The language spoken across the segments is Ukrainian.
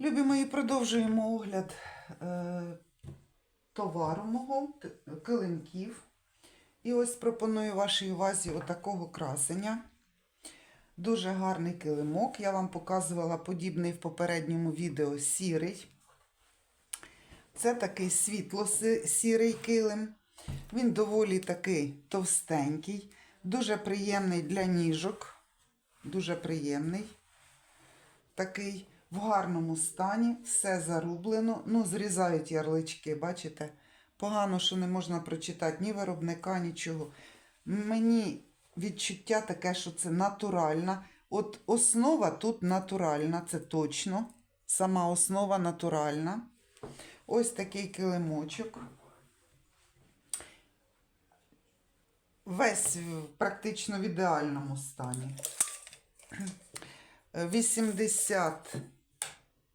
Любі мої, продовжуємо огляд е, товару мого, килимків. І ось пропоную вашій увазі отакого красення. Дуже гарний килимок. Я вам показувала подібний в попередньому відео сірий. Це такий світло-сірий килим. Він доволі такий товстенький, дуже приємний для ніжок. Дуже приємний. Такий в гарному стані, все зарублено. Ну, зрізають ярлички, бачите? Погано, що не можна прочитати ні виробника, нічого. Мені відчуття таке, що це натуральна. От основа тут натуральна, це точно. Сама основа натуральна. Ось такий килимочок. Весь практично в ідеальному стані. 80,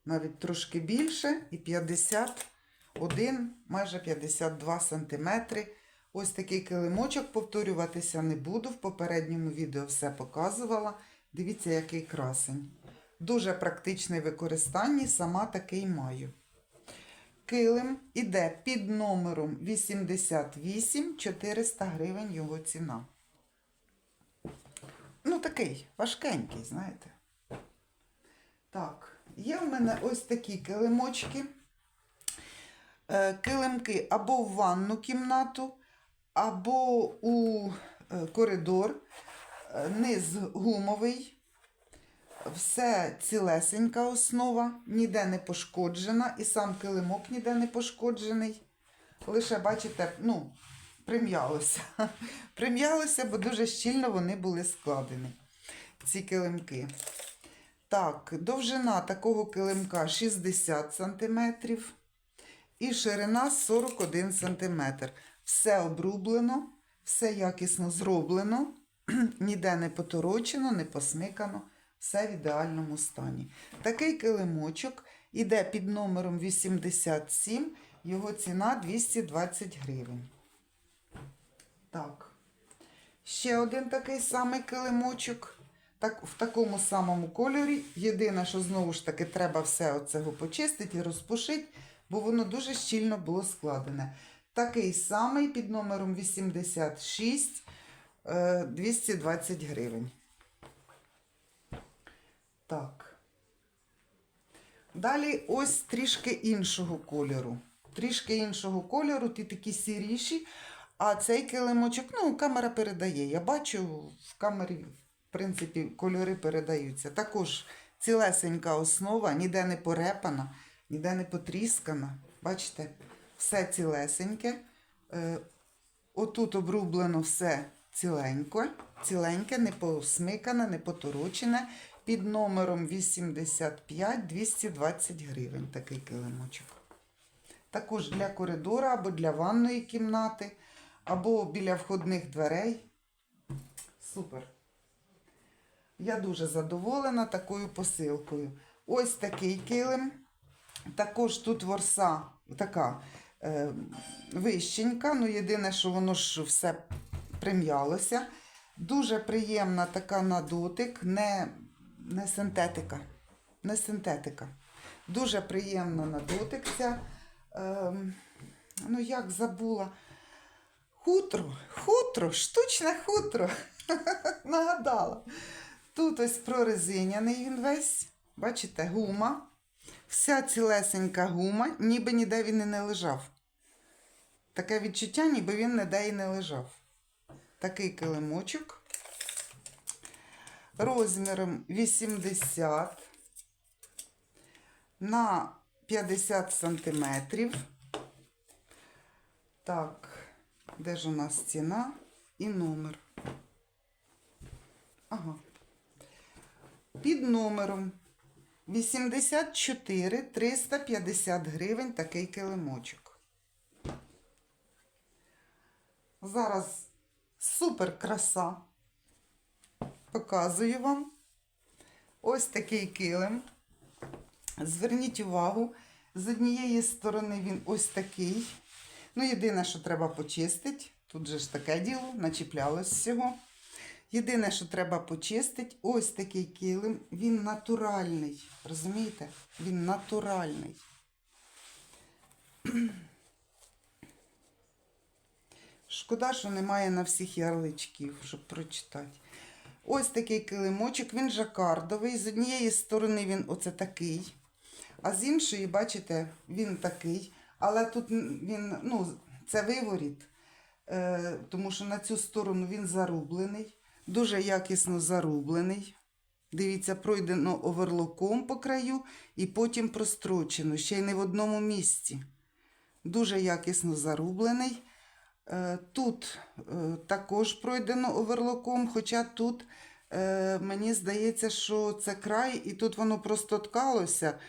навіть трошки більше, і 51, майже 52 сантиметри. Ось такий килимочок, повторюватися не буду. В попередньому відео все показувала. Дивіться, який красень. Дуже практичний в використанні, сама такий маю. Килим іде під номером 88 400 гривень його ціна. Ну, такий важкенький, знаєте. Так, є в мене ось такі килимочки. Е, Килимки або в ванну кімнату, або у е, коридор. Е, Низ гумовий. Все цілесенька основа, ніде не пошкоджена, і сам килимок ніде не пошкоджений. Лише, бачите, ну, прим'ялося. Прим'ялося, бо дуже щільно вони були складені, ці килимки. Так, довжина такого килимка 60 см і ширина 41 см. Все обрублено, все якісно зроблено, ніде не поторочено, не посмикано, все в ідеальному стані. Такий килимочок іде під номером 87, його ціна 220 гривень. Так. Ще один такий самий килимочок. Так, в такому самому кольорі. Єдине, що знову ж таки треба все оцього почистити і розпушити, бо воно дуже щільно було складене. Такий самий під номером 86 е, 220 гривень. Так. Далі ось трішки іншого кольору. Трішки іншого кольору, ті такі сіріші. А цей килимочок, ну, камера передає. Я бачу, в камері, принципі, кольори передаються. Також цілесенька основа, ніде не порепана, ніде не потріскана. Бачите, все цілесеньке. Е, отут обрублено все ціленько, ціленьке, не посмикане, не поторочене. Під номером 85 220 гривень такий килимочок. Також для коридора або для ванної кімнати, або біля входних дверей. Супер. Я дуже задоволена такою посилкою. Ось такий килим. Також тут ворса така е, вищенька. Ну, єдине, що воно ж все прим'ялося. Дуже приємна така на дотик, не, не синтетика. Не синтетика. Дуже приємна на дотик ця. Ем, ну, як забула. Хутро, хутро, штучне хутро. Нагадала. Тут ось прорезиняний він весь. Бачите, гума. Вся цілесенька гума, ніби ніде він і не лежав. Таке відчуття, ніби він ніде і не лежав. Такий килимочок. Розміром 80 на 50 сантиметрів. Так, де ж у нас ціна і номер? Ага. Під номером 84 350 гривень такий килимочок. Зараз супер краса. Показую вам. Ось такий килим. Зверніть увагу, з однієї сторони він ось такий. Ну, єдине, що треба почистити. Тут же ж таке діло, начіплялось всього. Єдине, що треба почистити, ось такий килим, він натуральний. Розумієте? Він натуральний. Шкода, що немає на всіх ярличків, щоб прочитати. Ось такий килимочок, він жакардовий. З однієї сторони він оце такий, а з іншої, бачите, він такий. Але тут він, ну, це виворіт, е, тому що на цю сторону він зарублений, дуже якісно зарублений. Дивіться, пройдено оверлоком по краю і потім прострочено, ще й не в одному місці. Дуже якісно зарублений. Е, Тут е, також пройдено оверлоком, хоча тут е, мені здається, що це край, і тут воно просто ткалося,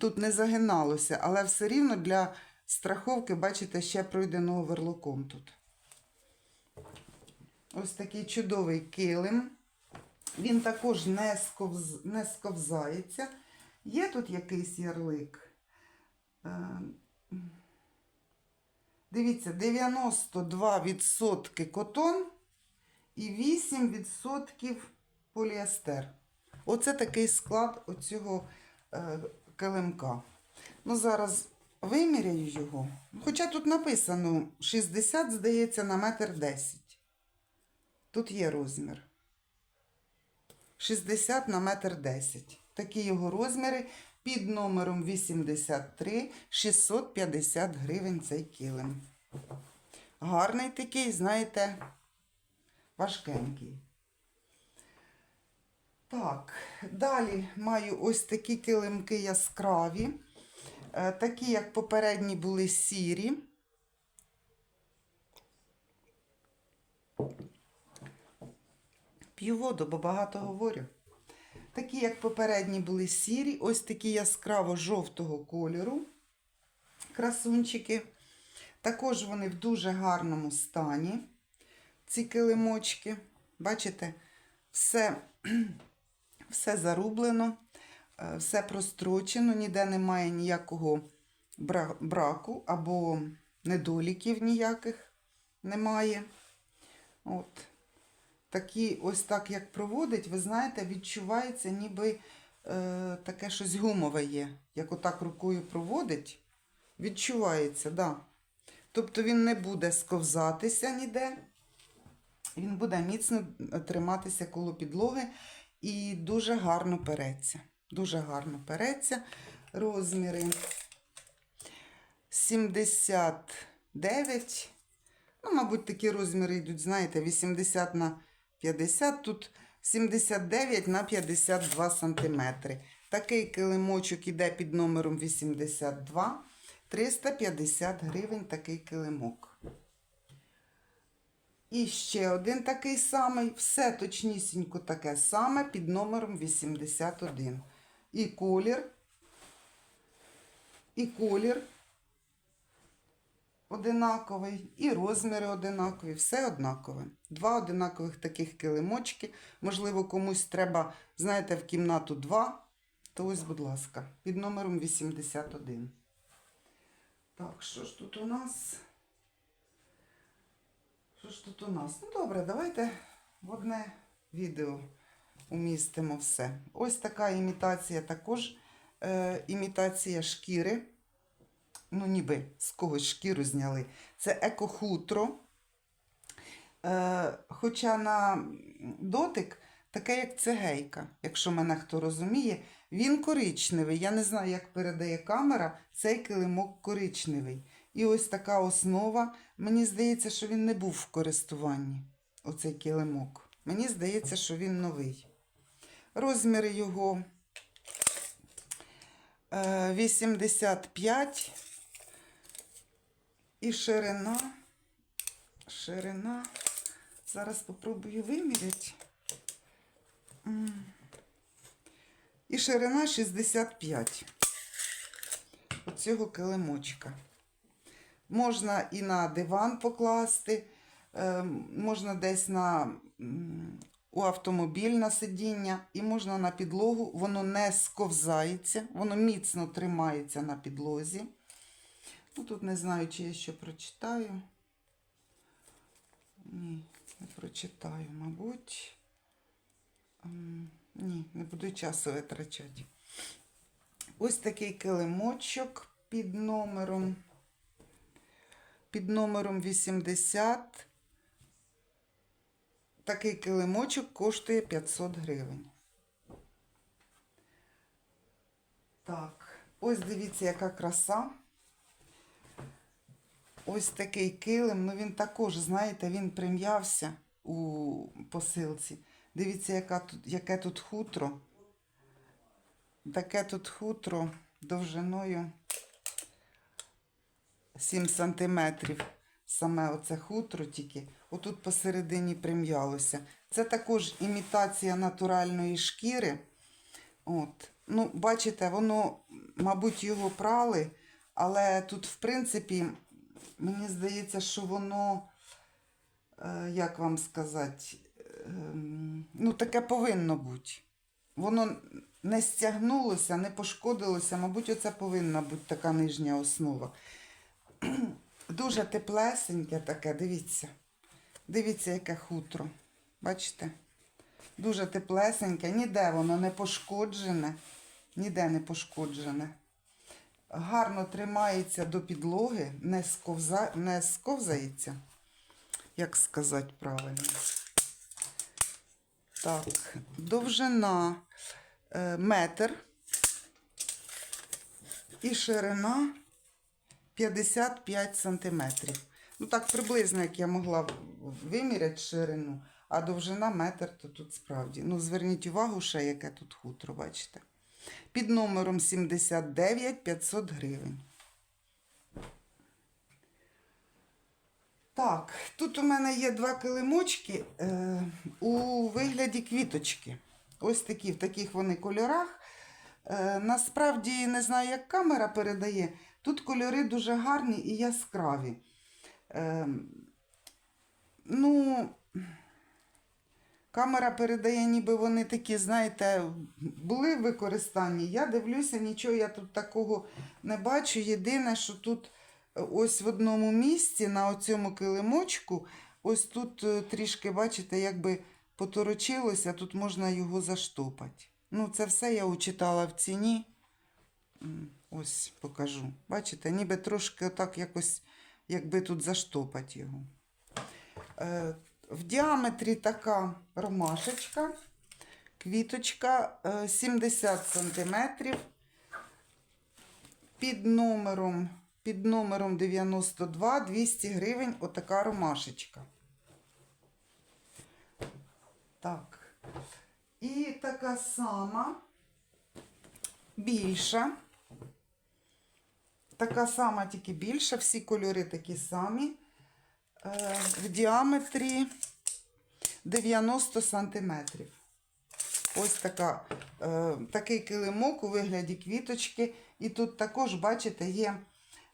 тут не загиналося, але все рівно для страховки, бачите, ще пройдено оверлоком тут. Ось такий чудовий килим. Він також не, сковз... не сковзається. Є тут якийсь ярлик. Е, Дивіться, 92% котон і 8% поліестер. Оце такий склад оцього е, килимка. Ну, зараз виміряю його. Хоча тут написано 60, здається, на метр 10. Тут є розмір. 60 на метр 10. Такі його розміри під номером 83 650 гривень цей килим. Гарний такий, знаєте, важкенький. Так, далі маю ось такі килимки яскраві. Е, Такі, як попередні, були сірі. П'ю воду, бо багато говорю. Такі, як попередні були сірі, ось такі яскраво жовтого кольору. Красунчики. Також вони в дуже гарному стані. Ці килимочки. Бачите, все, все зарублено, е, все прострочено, ніде немає ніякого браку або недоліків ніяких немає. От такі, ось так як проводить, ви знаєте, відчувається, ніби е, таке щось гумове є. Як отак рукою проводить, відчувається, да. Тобто він не буде сковзатися ніде, він буде міцно триматися коло підлоги і дуже гарно переться. Дуже гарно переться. Розміри 79. Ну, мабуть, такі розміри йдуть, знаєте, 80 на 50, тут 79 на 52 сантиметри. Такий килимочок іде під номером 82. 350 гривень такий килимок. І ще один такий самий, все точнісінько таке саме під номером 81. І колір, і колір одинаковий, і розміри одинакові, все однакове. Два одинакових таких килимочки. Можливо, комусь треба, знаєте, в кімнату два. То ось, будь ласка, під номером 81. Так, що ж тут у нас? Що ж тут у нас? Ну, добре, давайте в одне відео умістимо все. Ось така імітація також е, імітація шкіри. Ну, ніби з когось шкіру зняли. Це екохутро. Е, хоча на дотик таке, як цегейка, якщо мене хто розуміє, він коричневий. Я не знаю, як передає камера, цей килимок коричневий. І ось така основа. Мені здається, що він не був в користуванні, оцей килимок. Мені здається, що він новий. Розміри його е, 85 і ширина. Ширина. Зараз спробую виміряти. І ширина 65 оцього килимочка. Можна і на диван покласти, е, можна десь на, у автомобіль на сидіння, і можна на підлогу. Воно не сковзається, воно міцно тримається на підлозі. Ну, тут не знаю, чи я ще прочитаю. Ні, не прочитаю, мабуть. Ні, не буду часу витрачати. Ось такий килимочок під номером. Під номером 80. Такий килимочок коштує 500 гривень. Так, ось дивіться, яка краса. Ось такий килим. Ну він також, знаєте, він прим'явся у посилці. Дивіться, яка тут, яке тут хутро. Таке тут хутро довжиною 7 сантиметрів. Саме оце хутро тільки. Отут посередині прим'ялося. Це також імітація натуральної шкіри. От. Ну, бачите, воно, мабуть, його прали, але тут, в принципі, мені здається, що воно, е, як вам сказати, ем, ну, таке повинно бути. Воно не стягнулося, не пошкодилося. Мабуть, оце повинна бути така нижня основа. Дуже теплесеньке таке, дивіться. Дивіться, яке хутро. Бачите? Дуже теплесеньке, ніде воно не пошкоджене, ніде не пошкоджене. Гарно тримається до підлоги, не, сковза... не сковзається. Як сказати правильно? Так, довжина е, метр і ширина 55 сантиметрів. Ну так приблизно, як я могла виміряти ширину, а довжина метр, то тут справді. Ну, зверніть увагу, ще яке тут хутро, бачите. Під номером 79 500 гривень. Так, тут у мене є два килимочки е, у вигляді квіточки. Ось такі, в таких вони кольорах. Е, насправді не знаю, як камера передає. Тут кольори дуже гарні і яскраві. Е, ну, камера передає, ніби вони такі, знаєте, були в використанні. Я дивлюся, нічого я тут такого не бачу. Єдине, що тут е, ось в одному місці на оцьому килимочку, ось тут е, трішки, бачите, якби поторочилося, тут можна його заштопати. Ну, це все я учитала в ціні. Ось покажу. Бачите, ніби трошки отак якось, якби тут заштопати його. Е, в діаметрі така ромашечка, квіточка е, 70 сантиметрів. Під номером, під номером 92 200 гривень отака ромашечка. Так. І така сама більша. Така сама, тільки більша, всі кольори такі самі. Е, в діаметрі 90 сантиметрів. Ось така, е, такий килимок у вигляді квіточки. І тут також, бачите, є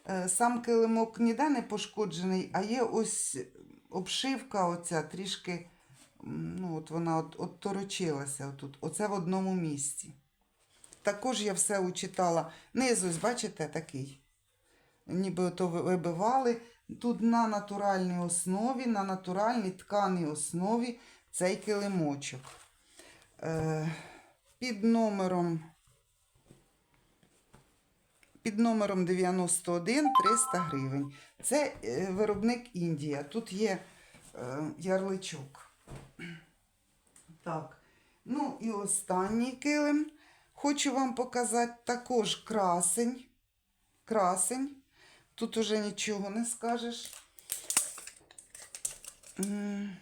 е, сам килимок ніде не пошкоджений, а є ось обшивка оця трішки, ну от вона от, от торочилася отут. Оце в одному місці. Також я все учитала. Низ, ось, бачите, такий. Ніби то вибивали. Тут на натуральній основі, на натуральній тканій основі цей килимочок. Е, під номером під номером 91 300 гривень. Це е, виробник Індія. Тут є е, ярличок. Так. Ну і останній килим. Хочу вам показати також красень. Красень. Тут уже нічого не скажеш. М,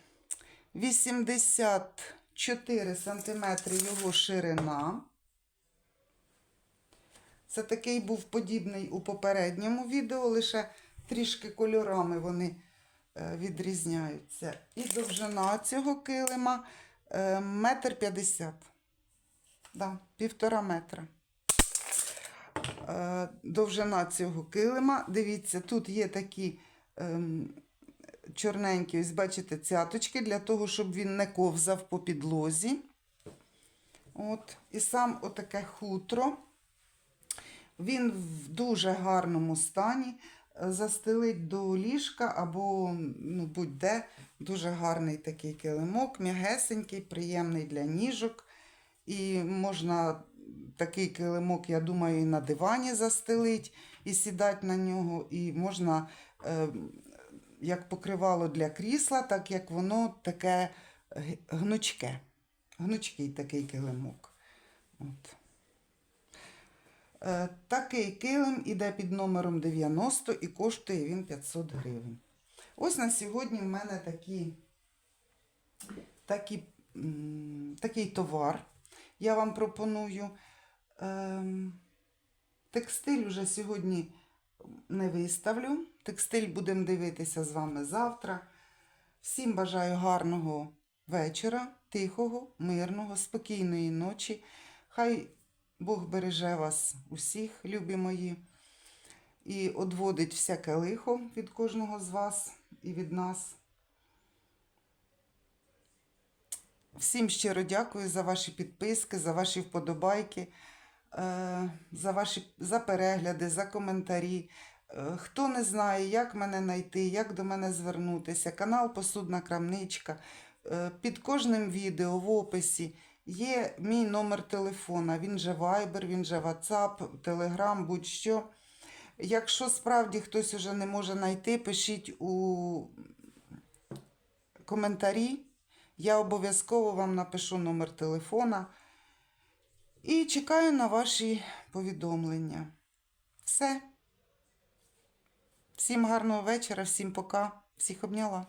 84 сантиметри його ширина. Це такий був подібний у попередньому відео, лише трішки кольорами вони е, відрізняються. І довжина цього килима е, метр п'ятдесят. Да, півтора метра. Е, довжина цього килима. Дивіться, тут є такі ем, чорненькі, ось бачите, цяточки для того, щоб він не ковзав по підлозі. От. І сам отаке хутро. Він в дуже гарному стані. застелить до ліжка або ну, будь-де. Дуже гарний такий килимок, м'ягесенький, приємний для ніжок. І можна такий килимок, я думаю, і на дивані застелить і сідати на нього. І можна е, як покривало для крісла, так як воно таке гнучке. Гнучкий такий килимок. От. Е, Такий килим іде під номером 90 і коштує він 500 гривень. Ось на сьогодні в мене такі, такі, такий товар. Я вам пропоную. Ем, Текстиль уже сьогодні не виставлю. Текстиль будемо дивитися з вами завтра. Всім бажаю гарного вечора, тихого, мирного, спокійної ночі. Хай Бог береже вас усіх, любі мої, і одводить всяке лихо від кожного з вас і від нас. Всім щиро дякую за ваші підписки, за ваші вподобайки, за ваші за перегляди, за коментарі. Е, Хто не знає, як мене знайти, як до мене звернутися, канал Посудна Крамничка. Е, Під кожним відео в описі є мій номер телефона. Він же Viber, він же WhatsApp, Telegram, будь-що. Якщо справді хтось уже не може знайти, пишіть у коментарі. Я обов'язково вам напишу номер телефона і чекаю на ваші повідомлення. Все. Всім гарного вечора, всім пока. Всіх обняла.